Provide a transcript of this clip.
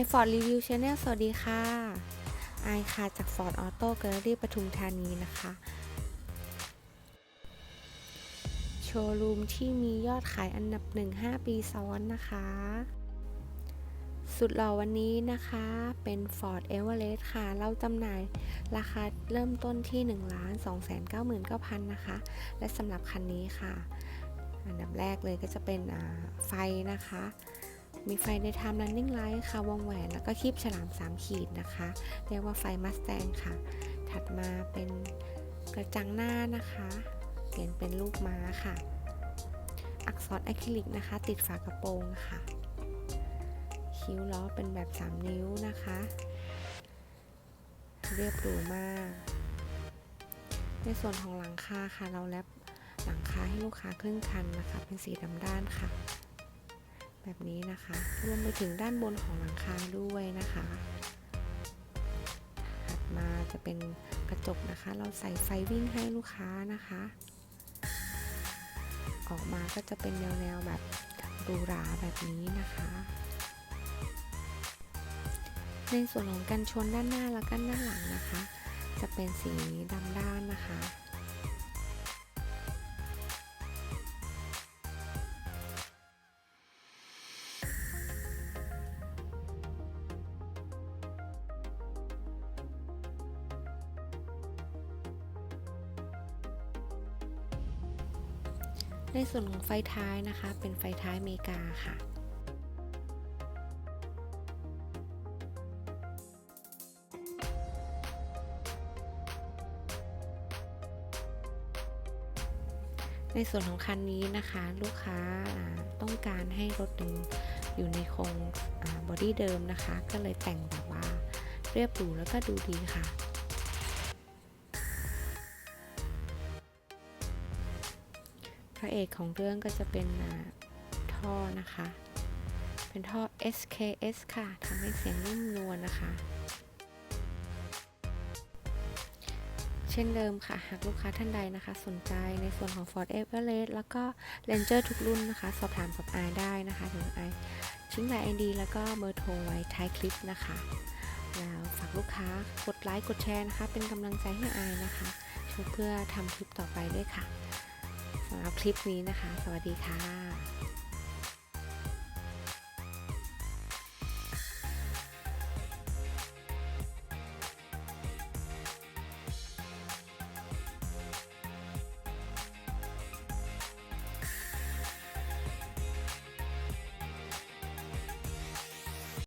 i Ford Review Channel สวัสดีค่ะไอค่ะจาก Ford Auto Gallery ปทุมธานีนะคะ โชว์รูมที่มียอดขายอันดับ 1 5 ปีซ้อนนะคะ สุดหล่อวันนี้นะคะเป็น Ford Everest ค่ะ เราจำหน่ายราคาเริ่มต้นที่ 1 2 9 9 0 0 0 นะคะ และสำหรับคันนี้ค่ะ อันดับแรกเลยก็จะเป็นไฟนะคะ มีไฟใน Time Running Light ค่ะ วงแหวน แล้วก็คีบฉลาม 3 ขีดนะคะ เรียกว่าไฟมัสแตงค่ะ ถัดมาเป็นกระจังหน้านะคะ เปลี่ยนเป็นรูปม้าค่ะ อักษรอะคริลิกนะคะ ติดฝากระโปรงค่ะ คิ้วล้อเป็นแบบ 3 นิ้วนะคะ เรียบหรูมาก ในส่วนของหลังคาค่ะ เราแลบหลังคาให้ลูกค้าครึ่งคันนะคะ เป็นสีดำด้านค่ะ แบบนี้นะคะ รวมไปถึงด้านบนของหลังคาด้วยนะคะ ถัดมาจะเป็นกระจกนะคะ เราใส่ไฟวิ่งให้ลูกค้านะคะ ออกมาก็จะเป็นแนวๆแบบหรูราแบบนี้นะคะ ในส่วนของกันชนด้านหน้าและกันด้านหลังนะคะ จะเป็นสีดำด้าน ในส่วนของไฟท้ายนะคะ เป็นไฟท้ายเมกาค่ะในส่วนของคันนี้นะคะ ลูกค้าต้องการให้รถยังอยู่ในโครงบอดี้เดิมนะคะ ก็เลยแต่งแบบว่าเรียบหรูแล้วก็ดูดีค่ะ ระเอกของเรื่องก็จะเป็นท่อนะคะ เป็นท่อ SKS ค่ะทำให้เสียงนุ่มนวลนะคะ เช่นเดิมค่ะ หากลูกค้าท่านใดนะคะ สนใจในส่วนของ Ford Everest แล้วก็ Ranger ทุกรุ่นนะคะ สอบถามกับไอได้นะคะเดี๋ยวอายทิ้งราย ID แล้วก็เบอร์โทรไว้ท้ายคลิปนะคะแล้วฝากลูกค้ากดไลค์กดแชร์นะคะ เป็นกำลังใจให้อายนะคะช่วยเพื่อทำคลิปต่อไปด้วยค่ะ คลิปนี้นะคะ สวัสดีค่ะ